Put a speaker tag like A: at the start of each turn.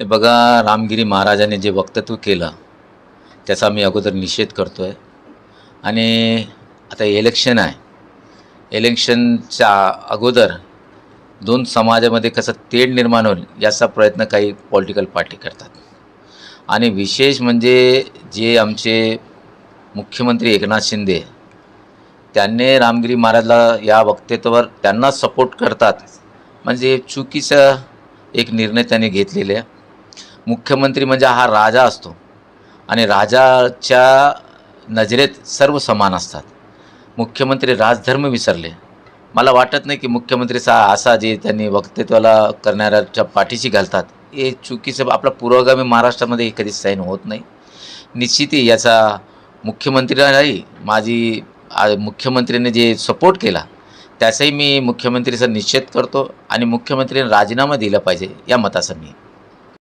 A: हे बघा रामगिरी महाराजाने जे वक्तव्य केलं त्याचा मी अगोदर निषेध करतो आहे आणि आता इलेक्शन आहे. इलेक्शनच्या अगोदर दोन समाजामध्ये कसं तेढ निर्माण होईल याचा प्रयत्न काही पॉलिटिकल पार्टी करतात. आणि विशेष म्हणजे जे आमचे मुख्यमंत्री एकनाथ शिंदे त्यांनी रामगिरी महाराजला या वक्तव्यावर त्यांना सपोर्ट करतात. म्हणजे चुकीचा एक निर्णय त्यांनी घेतलेला आहे. मुख्यमंत्री म्हणजे हा राजा असतो. आणि राजाच्या नजरेत सर्व समान असतात. मुख्यमंत्री राजधर्म विसरले. मला वाटत नाही की मुख्यमंत्रीचा असा जे त्यांनी वक्तृत्वाला करणाऱ्याच्या पाठीशी घालतात. हे चुकीचं आपला पुरोगामी महाराष्ट्रामध्ये हे कधीच साईन होत नाही. निश्चितही याचा मुख्यमंत्र्यांनाही माझी मुख्यमंत्र्यांनी जे सपोर्ट केला त्याचाही मी मुख्यमंत्रीचा निश्चित करतो आणि मुख्यमंत्र्यांनी राजीनामा दिला पाहिजे या मताचा मी.